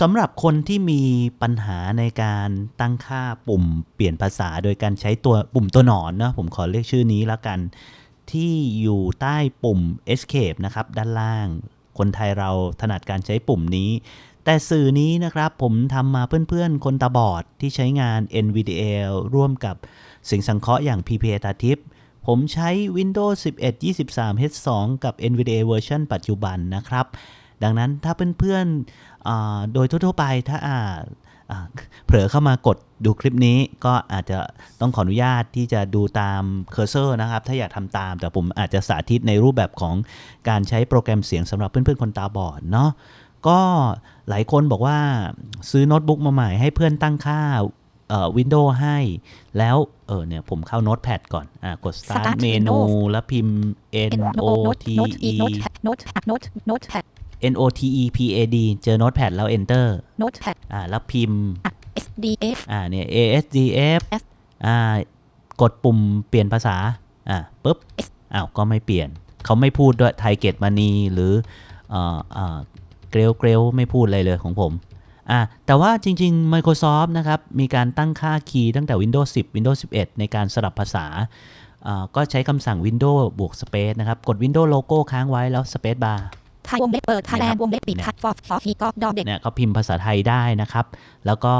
สำหรับคนที่มีปัญหาในการตั้งค่าปุ่มเปลี่ยนภาษา โดยการใช้ตัวปุ่มตัวหนอนนะผมขอเรียกชื่อนี้แล้วกัน ที่อยู่ใต้ปุ่ม escape นะครับ ด้านล่าง คนไทยเราถนัดการใช้ปุ่มนี้ แต่สื่อนี้นะครับผมทำมาเพื่อนๆ คนตาบอดที่ใช้งาน NVDA ร่วมกับสิ่งสังเคราะห์อย่าง PPA ตาทิพย์ผมใช้ Windows 11 23 H2 กับ NVDA เวอร์ชันปัจจุบันนะครับ ดังนั้นถ้าเพื่อนๆอ่าโดยทั่วๆไปถ้าอ่าอ่าเผลอเข้ามากดดูคลิปนี้ก็อาจจะต้องขออนุญาตที่จะดูตามเคอร์เซอร์นะครับ ถ้าอยากทำตาม แต่ผมอาจจะสาธิตในรูปแบบของการใช้โปรแกรมเสียงสำหรับเพื่อนๆคนตาบอดเนาะก็หลายคนบอกว่าซื้อโน้ตบุ๊กมาใหม่ให้เพื่อนตั้งค่าเอ่อวินโดว์ให้ แล้วเออเนี่ยผมเข้าโน้ตแพดก่อนอ่ากด start Start เมนู menu แล้วพิมพ์ n o note t note e note note note note pad n o t e p a d เจอโน้ตแพดแล้ว enter note pad อ่าแล้วพิมพ์ SDF อ่าเนี่ย ASDF F อ่ากดปุ่มเปลี่ยนภาษาอ่าปุ๊บ S อ้าวก็ไม่เปลี่ยน เขาไม่พูดด้วยไทยเกตมานีหรือเอ่อเอ่อเกรลเกรลไม่พูดอะไรเลยของผมอ่าแต่ว่าจริง ๆ Microsoft นะครับ มีการตั้งค่าคีย์ตั้งแต่ Windows 10 Windows 11 ในการสลับภาษาอ่าก็ใช้คำสั่ง Windows บวก Space นะครับ กด Windows โลโก้ค้างไว้แล้ว Space Bar ไทยวงเล็บเปิดไทยแลนด์วงเล็บปิดเนี่ยพัดฟอร์ฟอร์ฮีกอกดอเด็กเนี่ยเขาพิมพ์ภาษาไทยได้นะครับ แล้วก็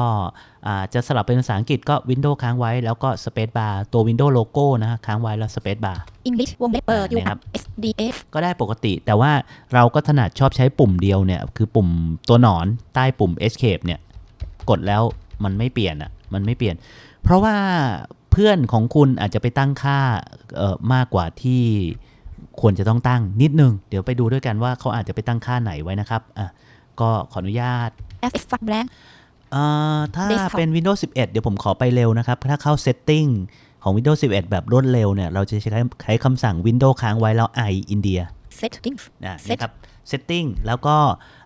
อ่าจะสลับเป็นภาษาอังกฤษก็ Windows ค้างไว้ แล้วก็ Space Bar ตัว Windows โลโก้นะฮะค้างไว้แล้ว Space Bar อังกฤษวงเล็บเปิดอยู่เนี่ยครับ SDF ก็ได้ปกติ แต่ว่าเราก็ถนัดชอบใช้ปุ่มเดียวเนี่ยคือปุ่มตัวหนอนใต้ปุ่ม Escape เนี่ยกดแล้วมันไม่เปลี่ยนอะมันไม่เปลี่ยน เพราะว่าเพื่อนของคุณอาจจะไปตั้งค่าเอ่อมากกว่าที่ ควรจะต้องตั้งนิดนึง เดี๋ยวไปดูด้วยกันว่าเขาอาจจะไปตั้งค่าไหนไว้นะครับอะก็ขออนุญาต FF ฟักแบงเอ่อถ้า Desktop เป็น Windows 11 เดี๋ยวผมขอไปเร็วนะครับ ถ้าเข้า Setting ของ Windows 11 แบบรวดเร็วเนี่ย เราจะใช้ใช้คำสั่ง Windows ค้างไว้แล้ว i India Settings นะ Set นะครับ Setting แล้วก็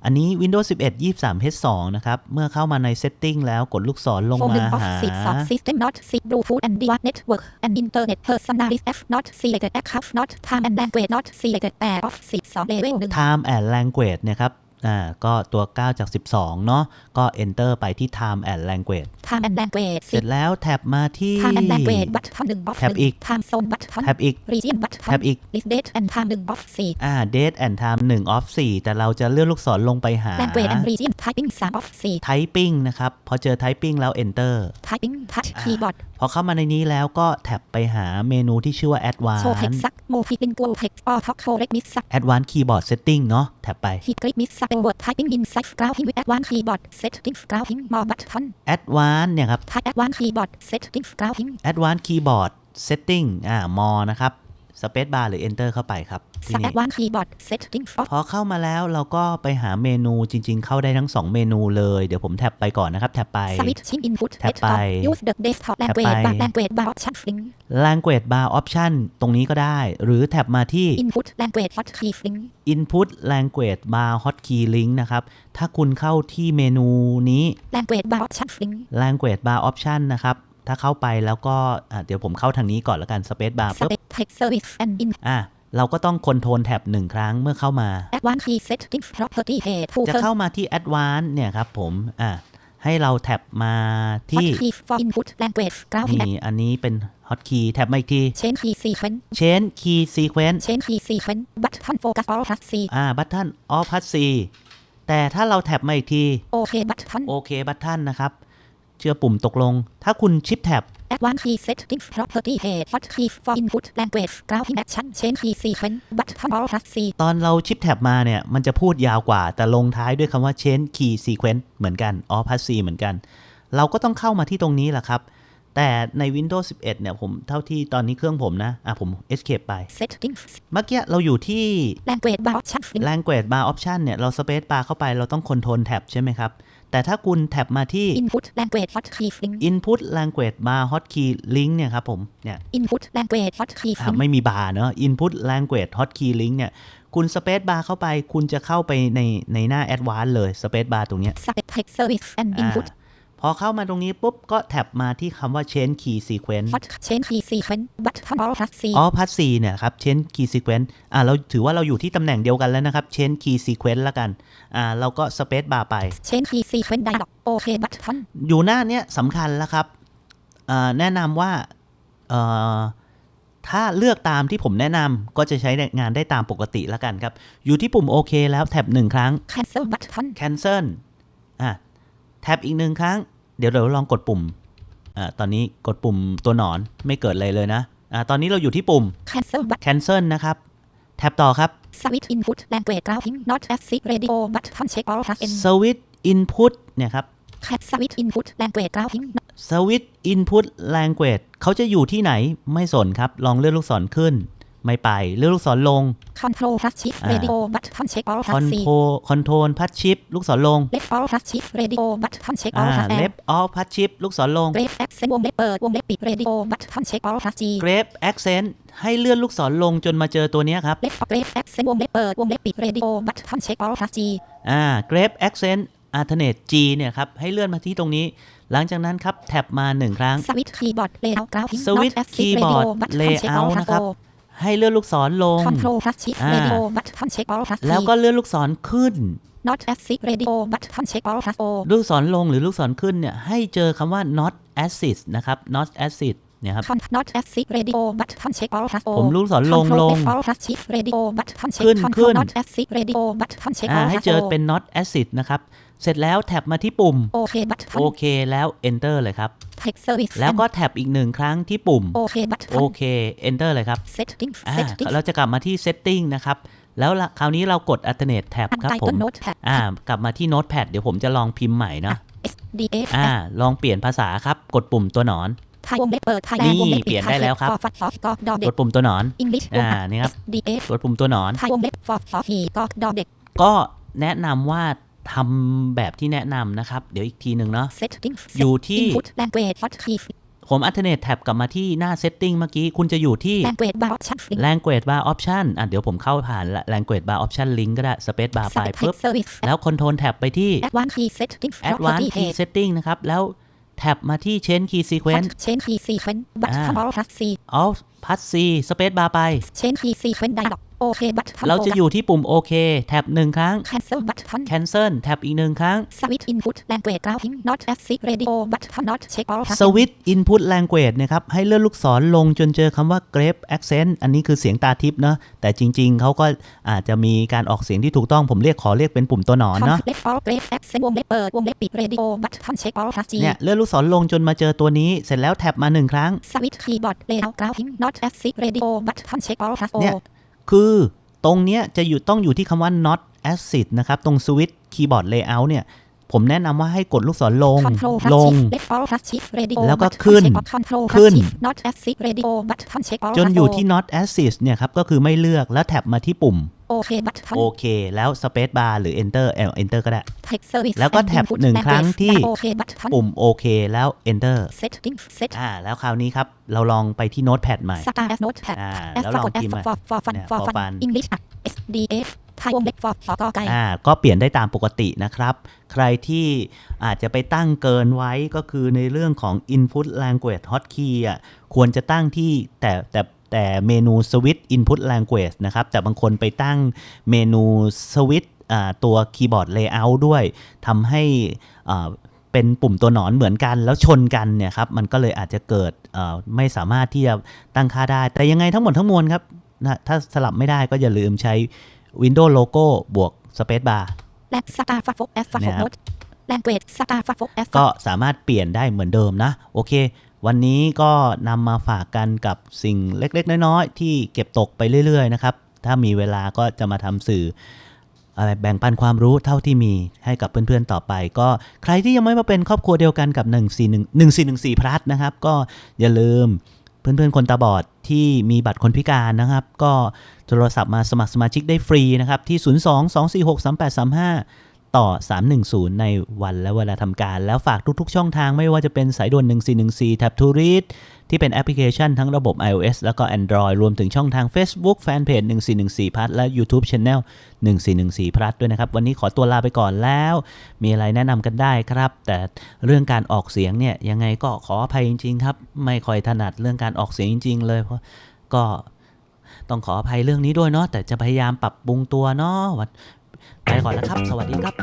อันนี้ Windows 11 23 H2 นะครับ เมื่อเข้ามาใน Setting แล้วกดลูกศรลง Home มาหนึ่ง of หาสิบสอง System not สิบ Bluetooth and Device Network and Internet Personalized F not selected account not time and language not selected แปด of สิบสอง level หนึ่ง Time and Language นะครับ อ่าก็ตัว 9 จาก 12 เนาะก็ Enter ไปที่ Time and Language time and language เสร็จแล้วแท็บมาที่ time and language button หนึ่ง of แท็บหนึ่งอีก time zone button แท็บอีก region button แท็บอีก list date and time หนึ่ง of สี่อ่า Date and Time 1 off 4แต่เราจะเลื่อนลูกศรลงไปหา language and region typing สาม of สี่ Typing นะครับ พอเจอ Typing แล้ว Enter typing touch keyboard พ อเข้ามาในนี้แล้วก็แท็บไปหาเมนูที่ชื่อว่า show text Advanced ซัก multilingual text auto correct miss ซัก Advanced Keyboard Setting เนาะแท็บไป hit grip miss ซัก word typing inside grounding with advanced keyboard settings grounding more button Advanced เนี่ยครับ type advanced keyboard settings grounding Advanced Keyboard Setting อ่า more นะครับ Space Bar หรือ Enter เข้าไปครับที่ซักนี่ advanced keyboard settings off พอเข้ามาแล้วเราก็ไปหาเมนูจริง ๆ เข้าได้ทั้ง 2 เมนูเลยเดี๋ยวผมแท็บไปก่อนนะครับ แท็บไป switching input แท็บไป desktop use the desktop language แท็บไป bar language bar option fling Language Bar Option ตรงนี้ก็ได้ หรือแท็บมาที่ input language hotkey fling Input Language Bar Hotkey Link นะครับ ถ้าคุณเข้าที่เมนูนี้ language bar option fling Language Bar Option นะครับ ถ้าเข้าไปแล้วก็อะเดี๋ยวผมเข้าทางนี้ก่อนแล้วกัน Space Bar ปุ๊บ select text service and in อะเราก็ต้องคอนโทรลแท็บหนึ่งครั้งเมื่อเข้ามา advanced key settings property page จะ footer เข้ามาที่ Advanced เนี่ยครับผมอะให้เราแท็บมาที่ hotkey for input language grounding นี่อันนี้เป็น Hotkey แท็บมาอีกที change key sequence Change Key Sequence change key sequence button focus all plus C อ่า Button Off Plus C แต่ถ้าเราแท็บมาอีกที OK button โอเค Button นะครับ เชื่อปุ่มตกลง ถ้าคุณชิปแท็บ advanced key settings property page hotkey for input language grounding action change key sequence button all plus C ตอนเราชิปแท็บมาเนี่ย มันจะพูดยาวกว่า แต่ลงท้ายด้วยคำว่า change key sequence เหมือนกัน off plus c เหมือนกัน เราก็ต้องเข้ามาที่ตรงนี้แหละครับ แต่ใน Windows 11 เนี่ยผมเท่าที่ตอนนี้เครื่องผมนะ อะผม escape ไป settings เมื่อกี้เราอยู่ที่ language bar option fling language bar option เนี่ยเรา space bar เข้าไปเราต้อง control tab ใช่ไหมครับ แต่ถ้าคุณแท็บมาที่ input language hotkey fling input language bar hotkey link เนี่ยครับผมเนี่ย input language hotkey อะ fling ไม่มีบาร์เนอะ input language hotkey link เนี่ยคุณ space bar เข้าไป คุณจะเข้าไปในในหน้า advanced เลย space bar ตรงเนี้ย select text service and อ่า input พพอเข้ามาตรงนี้ปุ๊บก็แท็บมาที่คำว่า change key sequence hot change key sequence button all plus C อ๋อพัทซีเนี่ยครับ change key sequence อ่าเราถือว่าเราอยู่ที่ตำแหน่งเดียวกันแล้วนะครับ change key sequence ละกันอ่าเราก็ space bar ไป change key sequence dialog โอเค button อยู่หน้าเนี้ยสำคัญแล้วครับอ่าแนะนำว่าเอ่อถ้าเลือกตามที่ผมแนะนำก็จะใช้งานได้ตามปกติแล้วกันครับ อยู่ที่ปุ่มโอเคแล้วแท็บหนึ่งครั้ง cancel button cancel อะแท็บอีกหนึ่งครั้ง เดี๋ยวเราลองกดปุ่มอ่าตอนนี้กดปุ่มตัวหนอนไม่เกิดอะไรเลยนะอ่าตอนนี้เราอยู่ที่ปุ่ม cancel button cancel นะครับ แท็บต่อครับ switch input language routing not active radio button check all plus N switch input เนี่ยครับ cat switch input language routing switch input language เขาจะอยู่ที่ไหนไม่สนครับ ลองเลื่อนลูกศรขึ้น ไม่ไปเลื่อนลูกศรลง control plus shift อ่า radio button check all plus C control control พัดชิปลูกศรลง left all plus shift radio button check อ่า all plus L left off พัดชิปลูกศรลง grave accent วงเล็บเปิดวงเล็บปิด radio button check all plus G grave accent ให้เลื่อนลูกศรลงจนมาเจอตัวเนี้ยครับ left grave accent วงเล็บเปิดวงเล็บปิด radio button check all plus G อ่า grave accent alternate G เนี่ยครับ ให้เลื่อนมาที่ตรงนี้ หลังจากนั้นครับ แท็บมาหนึ่งครั้ง switch keyboard layout routing Switch not active keyboard radio button check all layout plus นะครับ O ให้เลื่อนลูกศรลง control plus shift อ่า radio button check all plus T แล้วก็เลื่อนลูกศรขึ้น not active radio button check all plus O ลูกศรลงหรือลูกศรขึ้นเนี่ยให้เจอคำว่า not assist นะครับ not assist เนี่ยครับ con not active radio button check all plus O ผมลูกศรลง Control ลง F all plus shift radio button check ขึ้น control ขึ้น not active radio button check อ่า all ให้ plus เจอ O เป็น not assist นะครับ เสร็จแล้วแท็บมาที่ปุ่ม โอเค button โอเคแล้ว enter เลยครับ text service แล้วก็แท็บอีกหนึ่งครั้งที่ปุ่ม โอเค button โอเค enter เลยครับ setting อ่า setting เราจะกลับมาที่ setting นะครับแล้วละคราวนี้เรากด alternate tab ครับผม untitled notepad อ่ากลับมาที่ notepad เดี๋ยวผมจะลองพิมพ์ใหม่นะ SDF อ่าลองเปลี่ยนภาษาครับ กดปุ่มตัวหนอน ไทยวงเล็บเปิดไทยนี่แลนด์วงเล็บเปลี่ยนได้แล้วครับฟอร์ฟัดฟอร์กอดอเด็กกดปุ่มตัวหนอนอังกฤษวงอ่านี่ครับ SDF กดปุ่มตัวหนอนไทยวงเล็บฟอร์ฟอร์ฮีกอดอเด็กก็แนะนำว่าทำแบบที่แนะนำนะครับ เดี๋ยวอีกทีหนึ่งเนาะ setting อยู่ที่ input language hotkey ผม alternate tab กลับมาที่หน้า setting เมื่อกี้ คุณจะอยู่ที่ language bar option link language bar option อะเดี๋ยวผมเข้าผ่านละ language bar option link ก็ได้ space bar ไป Subtext ปุ๊บ service แล้ว control tab ไปที่ advanced key setting advanced key setting นะครับ แล้ว แท็บมาที่ change key sequence change key sequence button อ่า all plus C alt plus c space bar ไป change key sequence dialog โอเค button เราจะอยู่ที่ปุ่มโอเคแท็บหนึ่งครั้ง cancel button cancel แท็บอีกหนึ่งครั้ง switch input language routing not active radio button not check all plus switch input language นะครับให้เลื่อนลูกศรลงจนเจอคำว่า grave accent อันนี้คือเสียงตาทิพย์เนาะแต่จริง ๆ เขาก็อาจจะมีการออกเสียงที่ถูกต้องผมเรียกขอเรียกเป็นปุ่มตัวหนอนเนาะ left all grave accent วงเล็บเปิดวงเล็บปิด radio button check all plus G เนี่ยเลื่อนลูกศรลงจนมาเจอตัวนี้เสร็จแล้วแท็บมาหนึ่งครั้ง switch keyboard layout routing not active radio button check all plus O เนี่ย คือตรงเนี้ยจะอยู่ต้องอยู่ที่คำว่า not acid นะครับ ตรง switch keyboard layout เนี่ย ผมแนะนำว่าให้กดลูกศรลง control ล plus ง shift left all plus shift radio แล้วก็ button ขึ้น check all control ขึ้ plus น shift not active radio button check all จน plus อยู่ O ที่ not acid เนี่ยครับ ก็คือไม่เลือกแล้วแท็บมาที่ปุ่ม โอเค button โอเคแล้ว space bar หรือ enter เอ enter ก็ได้ text service แล้วก็ and แท็บ input หนึ่งครั้ง language ที่โอเค button ปุ่มโอเคแล้ว enter setting set อ่าแล้วคราวนี้ครับ เราลองไปที่ notepad ใหม่ star as notepad อ่า as แล้วลอง for as พิมพ์มา for for fun เนี่ย for for fun fun English SDF ไทยวงเล็บ for for กอไก่อ่าก็เปลี่ยนได้ตามปกตินะครับ ใครที่อาจจะไปตั้งเกินไว้ก็คือในเรื่องของ input language hotkey อะควรจะตั้งที่แต่แต่ แต่เมนู switch input language นะครับ แต่บางคนไปตั้งเมนู switch อ่าตัว keyboard layout ด้วยทำให้อ่าเป็นปุ่มตัวหนอนเหมือนกันแล้วชนกันเนี่ยครับ มันก็เลยอาจจะเกิดเอ่อไม่สามารถที่จะตั้งค่าได้ แต่ยังไงทั้งหมดทั้งมวลครับนะถ้าสลับไม่ได้ก็อย่าลืมใช้ Windows Logo บวก Space Bar และ star for for as for เนี่ยครับ note language star for for as ก็สามารถเปลี่ยนได้เหมือนเดิมนะ โอเค วันนี้ก็นำมาฝากกันกับสิ่งเล็กๆ น้อยๆ ที่เก็บตกไปเรื่อยๆ นะครับ ถ้ามีเวลาก็จะมาทำสื่ออะไรแบ่งปันความรู้เท่าที่มีให้กับเพื่อนๆต่อไป ก็ใครที่ยังไม่มาเป็นครอบครัวเดียวกันกับ 141 1414พลัสนะครับ ก็อย่าลืมเพื่อนๆคนตาบอดที่มีบัตรคนพิการนะครับ ก็โทรศัพท์มาสมัครสมาชิกได้ฟรีนะครับ ที่ 02 246 3835 ต่อ 310 ในวันและเวลาทำการ แล้วฝากทุกๆ ช่องทางไม่ว่าจะเป็นสายด่วน 1414 Tab to Read ที่เป็นแอปพลิเคชันทั้งระบบ iOS แล้วก็ Android รวมถึงช่องทาง Facebook Fanpage 1414พัทและ YouTube Channel 1414พัทด้วยนะครับ วันนี้ขอตัวลาไปก่อนแล้ว มีอะไรแนะนำกันได้ครับ แต่เรื่องการออกเสียงเนี่ยยังไงก็ขออภัยจริง ๆ ครับ ไม่ค่อยถนัดเรื่องการออกเสียงจริง ๆ เลยเพราะก็ต้องขออภัยเรื่องนี้ด้วยเนาะแต่จะพยายามปรับปรุงตัวเนาะ ไปก่อนแล้วครับ สวัสดีครับ